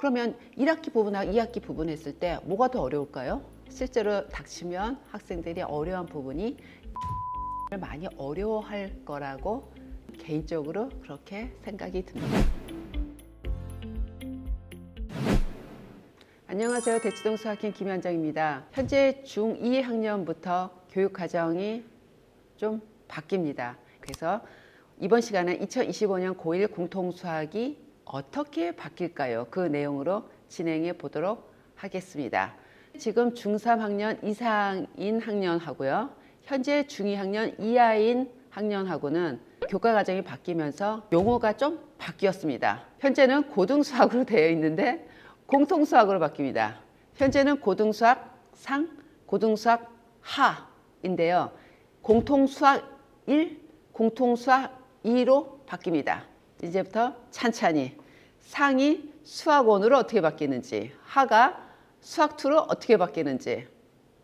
그러면 1학기 부분하고 2학기 부분 했을 때 뭐가 더 어려울까요? 실제로 닥치면 학생들이 어려운 부분이 많이 어려워할 거라고 개인적으로 그렇게 생각이 듭니다. 안녕하세요. 대치동 수학인 김현정입니다. 현재 중2 학년부터 교육 과정이 좀 바뀝니다. 그래서 이번 시간은 2025년 고1 공통 수학이 어떻게 바뀔까요? 그 내용으로 진행해 보도록 하겠습니다. 지금 중3 학년 이상인 학년하고요. 현재 중2 학년 이하인 학년하고는 교과 과정이 바뀌면서 용어가 좀 바뀌었습니다. 현재는 고등 수학으로 되어 있는데 공통 수학으로 바뀝니다. 현재는 고등 수학 상, 고등 수학 하인데요. 공통 수학 1, 공통 수학 2로 바뀝니다. 이제부터 찬찬히 상이 수학 1으로 어떻게 바뀌는지, 하가 수학 2로 어떻게 바뀌는지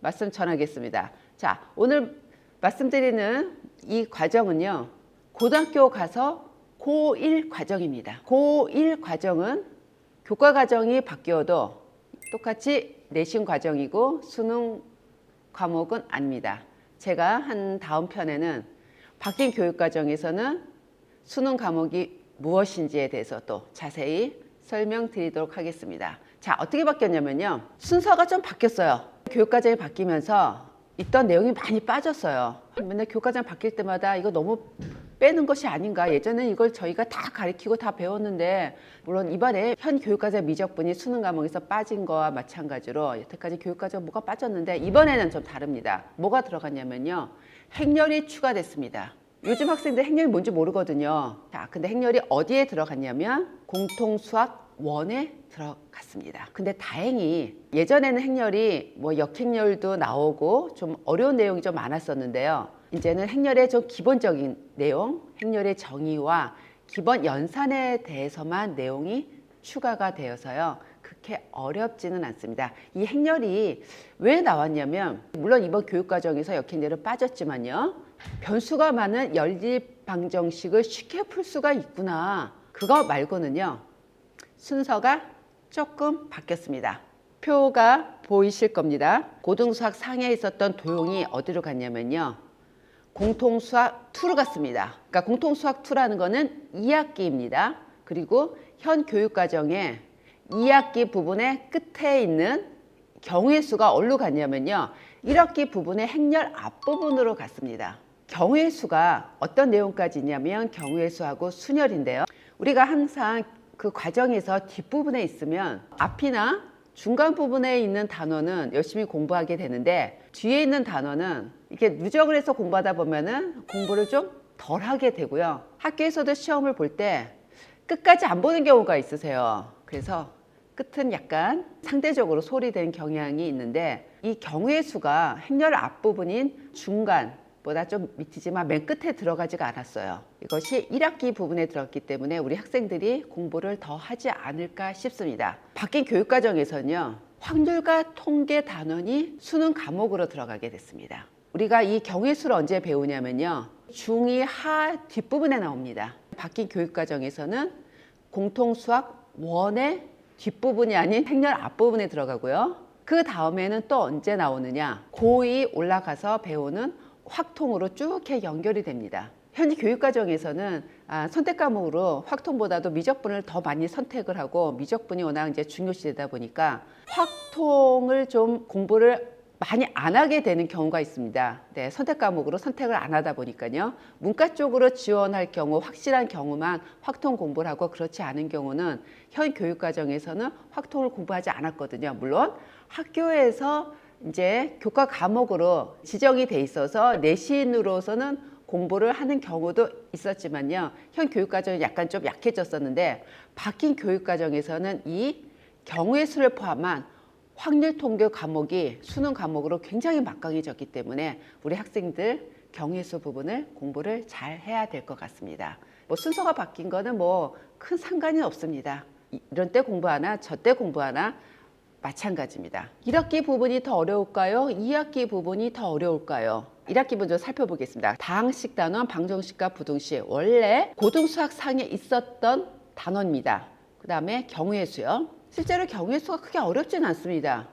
말씀 전하겠습니다. 자, 오늘 말씀드리는 이 과정은요. 고등학교 가서 고1 과정입니다. 고1 과정은 교과 과정이 바뀌어도 똑같이 내신 과정이고 수능 과목은 아닙니다. 제가 한 다음 편에는 바뀐 교육 과정에서는 수능 과목이 무엇인지에 대해서 또 자세히 설명드리도록 하겠습니다. 자, 어떻게 바뀌었냐면요. 순서가 좀 바뀌었어요. 교육 과정이 바뀌면서 있던 내용이 많이 빠졌어요. 맨날 교육 과정 바뀔 때마다 이거 너무 빼는 것이 아닌가. 예전에 이걸 저희가 다 가르치고 다 배웠는데 물론 이번에 현 교육과정 미적분이 수능 과목에서 빠진 거와 마찬가지로 여태까지 교육과정 뭐가 빠졌는데 이번에는 좀 다릅니다. 뭐가 들어갔냐면요. 행렬이 추가됐습니다. 요즘 학생들 행렬이 뭔지 모르거든요. 자, 근데 행렬이 어디에 들어갔냐면 공통 수학 원에 들어갔습니다. 근데 다행히 예전에는 행렬이 뭐 역행렬도 나오고 좀 어려운 내용이 좀 많았었는데요. 이제는 행렬의 좀 기본적인 내용, 행렬의 정의와 기본 연산에 대해서만 내용이 추가가 되어서요. 그렇게 어렵지는 않습니다. 이 행렬이 왜 나왔냐면 물론 이번 교육 과정에서 역행렬은 빠졌지만요. 변수가 많은 연립 방정식을 쉽게 풀 수가 있구나. 그거 말고는요. 순서가 조금 바뀌었습니다. 표가 보이실 겁니다. 고등수학 상에 있었던 도용이 어디로 갔냐면요. 공통수학 2로 갔습니다. 그러니까 공통수학 2라는 거는 2학기입니다. 그리고 현 교육과정에 2학기 부분의 끝에 있는 경우의 수가 어디로 갔냐면요. 1학기 부분의 행렬 앞부분으로 갔습니다. 경우의 수가 어떤 내용까지 있냐면 경우의 수하고 순열인데요. 우리가 항상 그 과정에서 뒷부분에 있으면 앞이나 중간 부분에 있는 단어는 열심히 공부하게 되는데 뒤에 있는 단어는 이렇게 누적을 해서 공부하다 보면은 공부를 좀 덜 하게 되고요. 학교에서도 시험을 볼 때 끝까지 안 보는 경우가 있으세요. 그래서 끝은 약간 상대적으로 소리된 경향이 있는데 이 경우의 수가 행렬 앞부분인 중간 보다 좀 밑이지만 맨 끝에 들어가지가 않았어요. 이것이 1학기 부분에 들었기 때문에 우리 학생들이 공부를 더 하지 않을까 싶습니다. 바뀐 교육 과정에서는요. 확률과 통계 단원이 수능 과목으로 들어가게 됐습니다. 우리가 이 경우의 수를 언제 배우냐면요. 중2 하 뒷부분에 나옵니다. 바뀐 교육 과정에서는 공통 수학 원의 뒷부분이 아닌 행렬 앞부분에 들어가고요. 그 다음에는 또 언제 나오느냐? 고2 올라가서 배우는 확통으로 쭉 이렇게 연결이 됩니다. 현재 교육 과정에서는 아, 선택 과목으로 확통보다도 미적분을 더 많이 선택을 하고 미적분이 워낙 이제 중요시되다 보니까 확통을 좀 공부를 많이 안 하게 되는 경우가 있습니다. 네, 선택 과목으로 선택을 안 하다 보니까요. 문과 쪽으로 지원할 경우 확실한 경우만 확통 공부를 하고 그렇지 않은 경우는 현 교육 과정에서는 확통을 공부하지 않았거든요. 물론 학교에서 이제 교과 과목으로 지정이 돼 있어서 내신으로서는 공부를 하는 경우도 있었지만요. 현 교육 과정이 약간 좀 약해졌었는데 바뀐 교육 과정에서는 이 경우의 수를 포함한 확률 통계 과목이 수능 과목으로 굉장히 막강해졌기 때문에 우리 학생들 경우의 수 부분을 공부를 잘 해야 될 것 같습니다. 뭐 순서가 바뀐 거는 뭐 큰 상관이 없습니다. 이- 이런 때 공부하나 저 때 공부하나 마찬가지입니다. 1학기 부분이 더 어려울까요? 2학기 부분이 더 어려울까요? 1학기 부분 좀 살펴보겠습니다. 다항식 단원, 방정식과 부등식. 원래 고등수학 상에 있었던 단원입니다. 그 다음에 경우의 수요. 실제로 경우의 수가 크게 어렵지는 않습니다.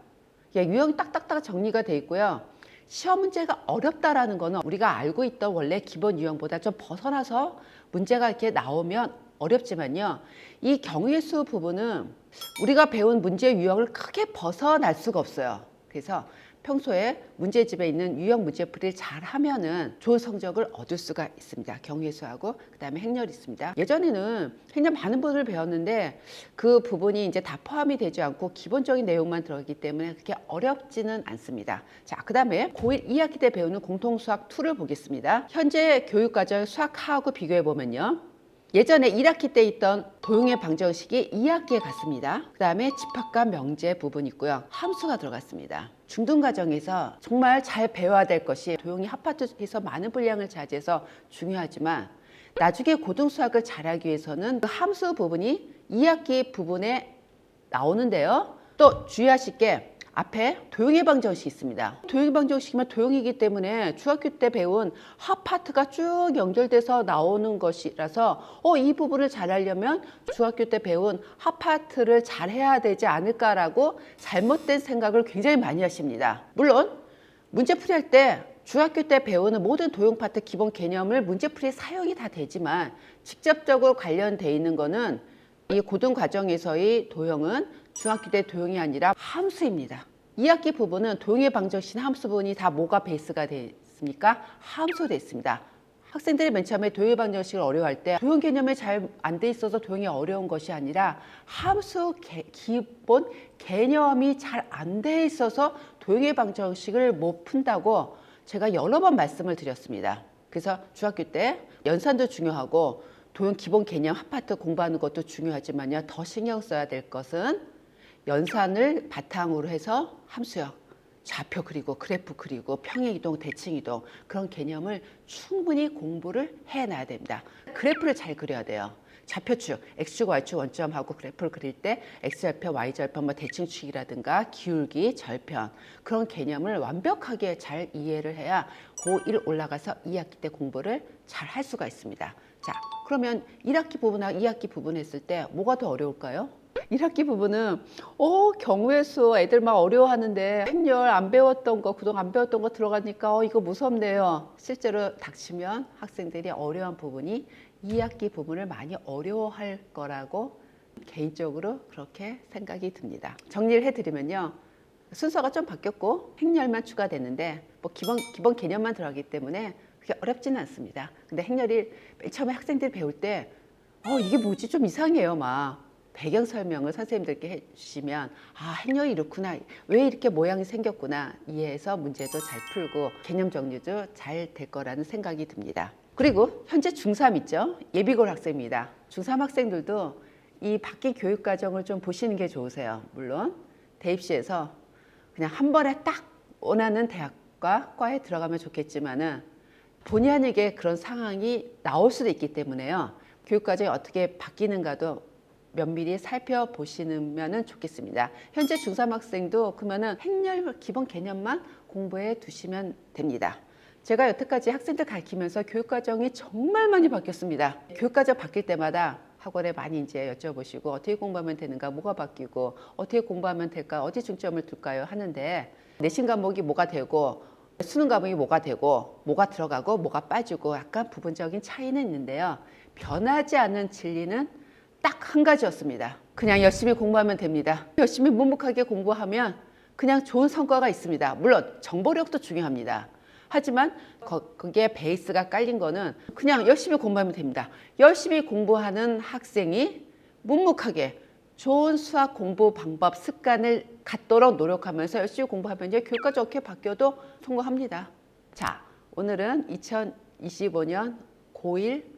예, 유형이 딱딱딱 정리가 돼 있고요. 시험 문제가 어렵다라는 거는 우리가 알고 있던 원래 기본 유형보다 좀 벗어나서 문제가 이렇게 나오면 어렵지만요. 이 경우의 수 부분은 우리가 배운 문제 유형을 크게 벗어날 수가 없어요. 그래서 평소에 문제집에 있는 유형 문제풀이를 잘 하면은 좋은 성적을 얻을 수가 있습니다. 경우의 수하고 그다음에 행렬이 있습니다. 예전에는 행렬 많은 부분을 배웠는데 그 부분이 이제 다 포함이 되지 않고 기본적인 내용만 들어가기 때문에 그렇게 어렵지는 않습니다. 자, 그다음에 고1 2학기 때 배우는 공통 수학 2를 보겠습니다. 현재 교육 과정 수학하고 비교해 보면요. 예전에 1학기 때 있던 도용의 방정식이 2학기에 갔습니다. 그 다음에 집합과 명제 부분 있고요. 함수가 들어갔습니다. 중등 과정에서 정말 잘 배워야 될 것이 도용이 합파트에서 많은 분량을 차지해서 중요하지만 나중에 고등 수학을 잘하기 위해서는 그 함수 부분이 2학기 부분에 나오는데요. 또 주의하실 게 앞에 도용의 방정식이 있습니다. 도용의 방정식이면 도용이기 때문에 중학교 때 배운 합파트가 쭉 연결돼서 나오는 것이라서 어, 이 부분을 잘하려면 중학교 때 배운 합파트를 잘해야 되지 않을까라고 잘못된 생각을 굉장히 많이 하십니다. 물론 문제 풀이 할 때 중학교 때 배우는 모든 도용 파트 기본 개념을 문제풀이에 사용이 다 되지만 직접적으로 관련돼 있는 거는 이 고등 과정에서의 도형은 중학교 때 도형이 아니라 함수입니다. 2학기 부분은 도형의 방정식 함수 부분이 다 뭐가 베이스가 됐습니까? 함수로 됐습니다. 학생들이 맨 처음에 도형 방정식을 어려워할 때 도형 개념이 잘 안 돼 있어서 도형이 어려운 것이 아니라 함수 개- 기본 개념이 잘 안 돼 있어서 도형의 방정식을 못 푼다고 제가 여러 번 말씀을 드렸습니다. 그래서 중학교 때 연산도 중요하고 도형 기본 개념 합파트 공부하는 것도 중요하지만요. 더 신경 써야 될 것은 연산을 바탕으로 해서 함수역, 좌표 그리고 그래프 그리고 평행 이동, 대칭 이동 그런 개념을 충분히 공부를 해놔야 됩니다. 그래프를 잘 그려야 돼요. 좌표축, x축, y축 원점하고 그래프를 그릴 때 x절편, y절편, 뭐 대칭축이라든가 기울기, 절편 그런 개념을 완벽하게 잘 이해를 해야 고1 올라가서 2학기 때 공부를 잘 할 수가 있습니다. 자, 그러면 1학기 부분하고 2학기 부분 했을 때 뭐가 더 어려울까요? 1학기 부분은 어 경우의 수 애들 막 어려워하는데 행렬 안 배웠던 거 그동안 안 배웠던 거 들어가니까 어 이거 무섭네요. 실제로 닥치면 학생들이 어려운 부분이 2학기 부분을 많이 어려워할 거라고 개인적으로 그렇게 생각이 듭니다. 정리를 해드리면요. 순서가 좀 바뀌었고 행렬만 추가됐는데 뭐 기본 기본 개념만 들어가기 때문에 그게 어렵지는 않습니다. 근데 행렬이 맨 처음에 학생들이 배울 때 어 이게 뭐지 좀 이상해요 막 배경 설명을 선생님들께 해주시면 아 행렬이 이렇구나 왜 이렇게 모양이 생겼구나 이해해서 문제도 잘 풀고 개념 정리도 잘 될 거라는 생각이 듭니다. 그리고 현재 중3 있죠 예비고를 학생입니다. 중3 학생들도 이 바뀐 교육 과정을 좀 보시는 게 좋으세요. 물론 대입시에서 그냥 한 번에 딱 원하는 대학과 과에 들어가면 좋겠지만은 본의 아니게 그런 상황이 나올 수도 있기 때문에요. 교육 과정이 어떻게 바뀌는가도 면밀히 살펴보시면 좋겠습니다. 현재 중3 학생도 그러면은 행렬 기본 개념만 공부해 두시면 됩니다. 제가 여태까지 학생들 가르치면서 교육 과정이 정말 많이 바뀌었습니다. 교육 과정 바뀔 때마다 학원에 많이 이제 여쭤보시고 어떻게 공부하면 되는가, 뭐가 바뀌고 어떻게 공부하면 될까, 어디 중점을 둘까요 하는데 내신 과목이 뭐가 되고 수능 과목이 뭐가 되고 뭐가 들어가고 뭐가 빠지고 약간 부분적인 차이는 있는데요. 변하지 않는 진리는 딱 한 가지였습니다. 그냥 열심히 공부하면 됩니다. 열심히 묵묵하게 공부하면 그냥 좋은 성과가 있습니다. 물론 정보력도 중요합니다. 하지만 거, 기에 베이스가 깔린 거는 그냥 열심히 공부하면 됩니다. 열심히 공부하는 학생이 묵묵하게 좋은 수학 공부 방법 습관을 갖도록 노력하면서 열심히 공부하면 이제 교과가 어떻게 바뀌어도 성공합니다. 자, 오늘은 2025년 고1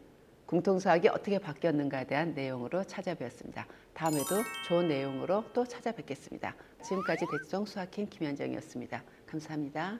공통수학이 어떻게 바뀌었는가에 대한 내용으로 찾아뵙었습니다. 다음에도 좋은 내용으로 또 찾아뵙겠습니다. 지금까지 대치동 수학인 김현정이었습니다. 감사합니다.